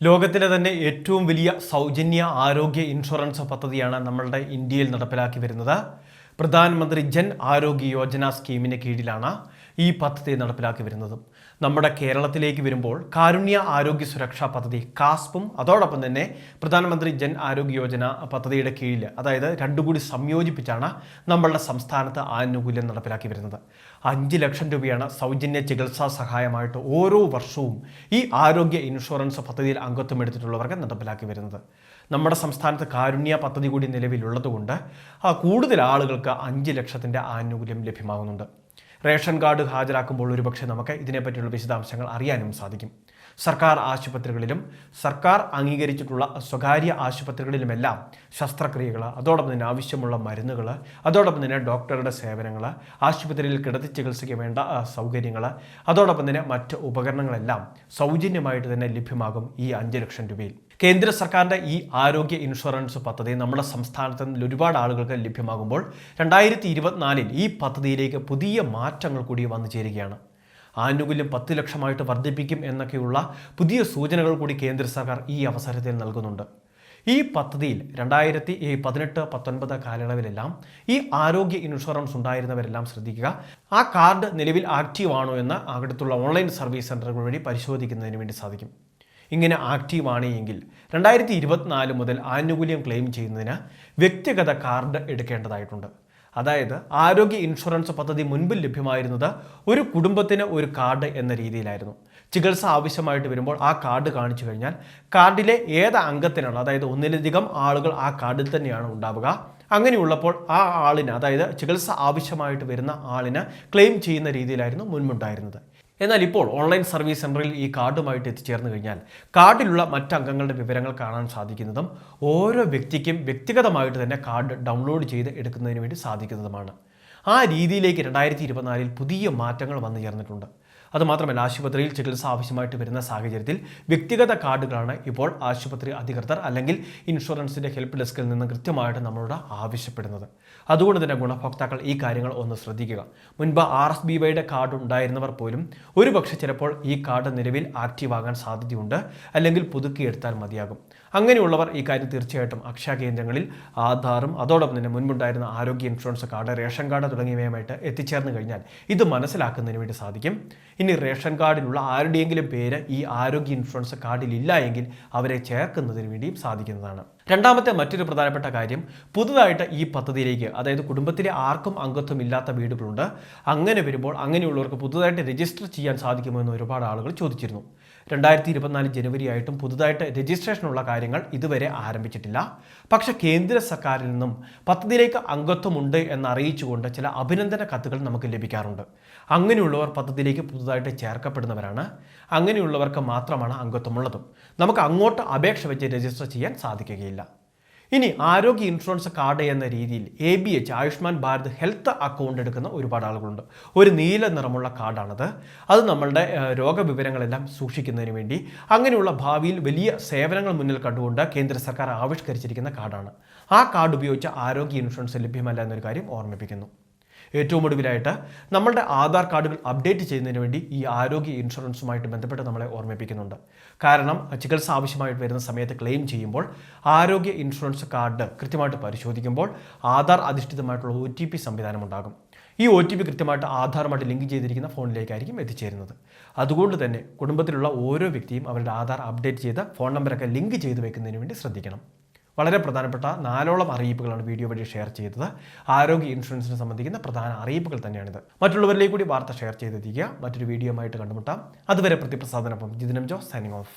ലോകത്തിലെ തന്നെ ഏറ്റവും വലിയ സൗജന്യ ആരോഗ്യ ഇൻഷുറൻസ് പദ്ധതിയാണ് നമ്മളുടെ ഇന്ത്യയിൽ നടപ്പിലാക്കി വരുന്നത്. പ്രധാനമന്ത്രി ജൻ ആരോഗ്യ യോജന സ്കീമിന് കീഴിലാണ് ഈ പദ്ധതി നടപ്പിലാക്കി വരുന്നത്. നമ്മുടെ കേരളത്തിലേക്ക് വരുമ്പോൾ കാരുണ്യ ആരോഗ്യ സുരക്ഷാ പദ്ധതി കാസ്പും അതോടൊപ്പം തന്നെ പ്രധാനമന്ത്രി ജൻ ആരോഗ്യ യോജന പദ്ധതിയുടെ കീഴിൽ അതായത് രണ്ടും കൂടി സംയോജിപ്പിച്ചാണ് നമ്മളുടെ സംസ്ഥാനത്ത് ആനുകൂല്യം നടപ്പിലാക്കി വരുന്നത്. അഞ്ച് ലക്ഷം രൂപയാണ് സൗജന്യ ചികിത്സാ സഹായമായിട്ട് ഓരോ വർഷവും ഈ ആരോഗ്യ ഇൻഷുറൻസ് പദ്ധതിയിൽ അംഗത്വം എടുത്തിട്ടുള്ളവർക്ക് നടപ്പിലാക്കി വരുന്നത്. നമ്മുടെ സംസ്ഥാനത്ത് കാരുണ്യ പദ്ധതി കൂടി നിലവിലുള്ളതുകൊണ്ട് കൂടുതൽ ആളുകൾക്ക് അഞ്ച് ലക്ഷത്തിന്റെ ആനുകൂല്യം ലഭ്യമാകുന്നുണ്ട്. റേഷൻ കാർഡ് ഹാജരാക്കുമ്പോൾ ഒരുപക്ഷെ നമുക്ക് ഇതിനെപ്പറ്റിയുള്ള വിശദാംശങ്ങൾ അറിയാനും സാധിക്കും. സർക്കാർ ആശുപത്രികളിലും സർക്കാർ അംഗീകരിച്ചിട്ടുള്ള സ്വകാര്യ ആശുപത്രികളിലുമെല്ലാം ശസ്ത്രക്രിയകൾ അതോടൊപ്പം തന്നെ ആവശ്യമുള്ള മരുന്നുകൾ അതോടൊപ്പം തന്നെ ഡോക്ടറുടെ സേവനങ്ങൾ ആശുപത്രിയിൽ കിടത്തി ചികിത്സയ്ക്ക് വേണ്ട സൗകര്യങ്ങൾ അതോടൊപ്പം തന്നെ മറ്റ് ഉപകരണങ്ങളെല്ലാം സൗജന്യമായിട്ട് തന്നെ ലഭ്യമാകും ഈ അഞ്ച് ലക്ഷം രൂപയിൽ. കേന്ദ്ര സർക്കാരിന്റെ ഈ ആരോഗ്യ ഇൻഷുറൻസ് പദ്ധതി നമ്മുടെ സംസ്ഥാനത്ത് നിന്ന് ഒരുപാട് ആളുകൾക്ക് ലഭ്യമാകുമ്പോൾ രണ്ടായിരത്തി ഇരുപത്തിനാലിൽ ഈ പദ്ധതിയിലേക്ക് പുതിയ മാറ്റങ്ങൾ കൂടി വന്നു ചേരുകയാണ്. ആനുകൂല്യം പത്ത് ലക്ഷമായിട്ട് വർദ്ധിപ്പിക്കും എന്നൊക്കെയുള്ള പുതിയ സൂചനകൾ കൂടി കേന്ദ്ര സർക്കാർ ഈ അവസരത്തിൽ നൽകുന്നുണ്ട്. ഈ പദ്ധതിയിൽ രണ്ടായിരത്തി പതിനെട്ട് പത്തൊൻപത് കാലയളവിലെല്ലാം ഈ ആരോഗ്യ ഇൻഷുറൻസ് ഉണ്ടായിരുന്നവരെല്ലാം ശ്രദ്ധിക്കുക. ആ കാർഡ് നിലവിൽ ആക്റ്റീവ് ആണോ എന്ന് അടുത്തുള്ള ഓൺലൈൻ സർവീസ് സെന്ററുകൾ വഴി പരിശോധിക്കുന്നതിന് വേണ്ടി സാധിക്കും. ഇങ്ങനെ ആക്റ്റീവ് ആണ് എങ്കിൽ രണ്ടായിരത്തി ഇരുപത്തിനാല് മുതൽ ആനുകൂല്യം ക്ലെയിം ചെയ്യുന്നതിന് വ്യക്തിഗത കാർഡ് എടുക്കേണ്ടതായിട്ടുണ്ട്. അതായത് ആരോഗ്യ ഇൻഷുറൻസ് പദ്ധതി മുൻപിൽ ലഭ്യമായിരുന്നത് ഒരു കുടുംബത്തിന് ഒരു കാർഡ് എന്ന രീതിയിലായിരുന്നു. ചികിത്സ ആവശ്യമായിട്ട് വരുമ്പോൾ ആ കാർഡ് കാണിച്ചു കഴിഞ്ഞാൽ കാർഡിലെ ഏത് അംഗത്തിനാണ് അതായത് ഒന്നിലധികം ആളുകൾ ആ കാർഡിൽ തന്നെയാണ് ഉണ്ടാവുക. അങ്ങനെയുള്ളപ്പോൾ ആ ആളിന് അതായത് ചികിത്സ ആവശ്യമായിട്ട് വരുന്ന ആളിന് ക്ലെയിം ചെയ്യുന്ന രീതിയിലായിരുന്നു മുൻപുണ്ടായിരുന്നത്. എന്നാൽ ഇപ്പോൾ ഓൺലൈൻ സർവീസ് സെന്ററിൽ ഈ കാർഡുമായിട്ട് എത്തിച്ചേർന്ന് കഴിഞ്ഞാൽ കാർഡിലുള്ള മറ്റ് അംഗങ്ങളുടെ വിവരങ്ങൾ കാണാൻ സാധിക്കുന്നതും ഓരോ വ്യക്തിക്കും വ്യക്തിഗതമായിട്ട് തന്നെ കാർഡ് ഡൗൺലോഡ് ചെയ്ത് എടുക്കുന്നതിന് വേണ്ടി സാധിക്കുന്നതുമാണ്. ആ രീതിയിലേക്ക് രണ്ടായിരത്തി ഇരുപത്തിനാലിൽ പുതിയ മാറ്റങ്ങൾ വന്നു ചേർന്നിട്ടുണ്ട് അതുമാത്രമല്ല ആശുപത്രിയിൽ ചികിത്സ ആവശ്യമായിട്ട് വരുന്ന സാഹചര്യത്തിൽ വ്യക്തിഗത കാർഡുകളാണ് ഇപ്പോൾ ആശുപത്രി അധികൃതർ അല്ലെങ്കിൽ ഇൻഷുറൻസിന്റെ ഹെൽപ്പ് ഡെസ്കിൽ നിന്ന് കൃത്യമായിട്ട് നമ്മളോട് ആവശ്യപ്പെടുന്നത്. അതുകൊണ്ട് തന്നെ ഗുണഭോക്താക്കൾ ഈ കാര്യങ്ങൾ ഒന്ന് ശ്രദ്ധിക്കുക. മുൻപ് ആർ എസ് ബി വൈയുടെ കാർഡ് ഉണ്ടായിരുന്നവർ പോലും ഒരുപക്ഷെ ചിലപ്പോൾ ഈ കാർഡ് നിലവിൽ ആക്റ്റീവ് ആകാൻ സാധ്യതയുണ്ട് അല്ലെങ്കിൽ പുതുക്കിയെടുത്താൽ മതിയാകും. അങ്ങനെയുള്ളവർ ഈ കാര്യം തീർച്ചയായിട്ടും അക്ഷയ കേന്ദ്രങ്ങളിൽ ആധാറും അതോടൊപ്പം തന്നെ മുൻപുണ്ടായിരുന്ന ആരോഗ്യ ഇൻഷുറൻസ് കാർഡ് റേഷൻ കാർഡ് തുടങ്ങിയവയുമായിട്ട് എത്തിച്ചേർന്ന് കഴിഞ്ഞാൽ ഇത് മനസ്സിലാക്കുന്നതിന് വേണ്ടി സാധിക്കും. ഇനി റേഷൻ കാർഡിലുള്ള ആരുടെയെങ്കിലും പേര് ഈ ആരോഗ്യ ഇൻഷുറൻസ് കാർഡിലില്ല എങ്കിൽ അവരെ ചേർക്കുന്നതിന് വേണ്ടിയും സാധിക്കുന്നതാണ്. രണ്ടാമത്തെ മറ്റൊരു പ്രധാനപ്പെട്ട കാര്യം പുതുതായിട്ട് ഈ പദ്ധതിയിലേക്ക് അതായത് കുടുംബത്തിലെ ആർക്കും അംഗത്വം ഇല്ലാത്ത വീടുകളുണ്ട്. അങ്ങനെ വരുമ്പോൾ അങ്ങനെയുള്ളവർക്ക് പുതുതായിട്ട് രജിസ്റ്റർ ചെയ്യാൻ സാധിക്കുമോ എന്ന് ഒരുപാട് ആളുകൾ ചോദിച്ചിരുന്നു. രണ്ടായിരത്തി ഇരുപത്തിനാല് ജനുവരി ആയിട്ടും പുതുതായിട്ട് രജിസ്ട്രേഷനുള്ള കാര്യങ്ങൾ ഇതുവരെ ആരംഭിച്ചിട്ടില്ല. പക്ഷേ കേന്ദ്ര സർക്കാരിൽ നിന്നും പദ്ധതിയിലേക്ക് അംഗത്വമുണ്ട് എന്ന് അറിയിച്ചുകൊണ്ട് ചില അഭിനന്ദന കത്തുകൾ നമുക്ക് ലഭിക്കാറുണ്ട്. അങ്ങനെയുള്ളവർ പദ്ധതിയിലേക്ക് പുതുതായിട്ട് ചേർക്കപ്പെടുന്നവരാണ്. അങ്ങനെയുള്ളവർക്ക് മാത്രമാണ് അംഗത്വമുള്ളതും. നമുക്ക് അങ്ങോട്ട് അപേക്ഷ വെച്ച് രജിസ്റ്റർ ചെയ്യാൻ സാധിക്കുകയില്ല. ഇനി ആരോഗ്യ ഇൻഷുറൻസ് കാർഡ് എന്ന രീതിയിൽ A B H Ayushman Bharat health account എടുക്കുന്ന ഒരുപാട് ആളുകളുണ്ട്. ഒരു നീല നിറമുള്ള കാർഡാണത്. അത് നമ്മളുടെ രോഗവിവരങ്ങളെല്ലാം സൂക്ഷിക്കുന്നതിന് വേണ്ടി അങ്ങനെയുള്ള ഭാവിയിൽ വലിയ സേവനങ്ങൾ മുന്നിൽ കണ്ടുകൊണ്ട് കേന്ദ്ര സർക്കാർ ആവിഷ്കരിച്ചിരിക്കുന്ന കാർഡാണ്. ആ കാർഡ് ഉപയോഗിച്ച് ആരോഗ്യ ഇൻഷുറൻസ് ലഭ്യമല്ല എന്നൊരു കാര്യം ഓർമ്മിപ്പിക്കുന്നു. ഏറ്റവും ഒടുവിലായിട്ട് നമ്മളുടെ ആധാർ കാർഡുകൾ അപ്ഡേറ്റ് ചെയ്യുന്നതിന് വേണ്ടി ഈ ആരോഗ്യ ഇൻഷുറൻസുമായിട്ട് ബന്ധപ്പെട്ട് നമ്മളെ ഓർമ്മിപ്പിക്കുന്നുണ്ട്. കാരണം ചികിത്സ ആവശ്യമായിട്ട് വരുന്ന സമയത്ത് ക്ലെയിം ചെയ്യുമ്പോൾ ആരോഗ്യ ഇൻഷുറൻസ് കാർഡ് കൃത്യമായിട്ട് പരിശോധിക്കുമ്പോൾ ആധാർ അധിഷ്ഠിതമായിട്ടുള്ള ഒ ടി പി സംവിധാനം ഉണ്ടാകും ഈ ഒ ടി പി കൃത്യമായിട്ട് ആധാറുമായിട്ട് ലിങ്ക് ചെയ്തിരിക്കുന്ന ഫോണിലേക്കായിരിക്കും എത്തിച്ചേരുന്നത്. അതുകൊണ്ട് തന്നെ കുടുംബത്തിലുള്ള ഓരോ വ്യക്തിയും അവരുടെ ആധാർ അപ്ഡേറ്റ് ചെയ്ത ഫോൺ നമ്പറൊക്കെ ലിങ്ക് ചെയ്ത് വെക്കുന്നതിന് വേണ്ടി ശ്രദ്ധിക്കണം. വളരെ പ്രധാനപ്പെട്ട നാലോളം അറിയിപ്പുകളാണ് വീഡിയോ വഴി ഷെയർ ചെയ്തത്. ആരോഗ്യ ഇൻഷുറൻസിനെ സംബന്ധിക്കുന്ന പ്രധാന അറിയിപ്പുകൾ തന്നെയാണിത്. മറ്റുള്ളവരിലേക്ക് കൂടി വാർത്ത ഷെയർ ചെയ്തെത്തിക്കുക. മറ്റൊരു വീഡിയോ ആയിട്ട് കണ്ടുമുട്ടാം. അതുവരെ പ്രതിപ്രസാദനൊപ്പം ജിതിനം ജോസ് സൈനിങ് ഓഫ്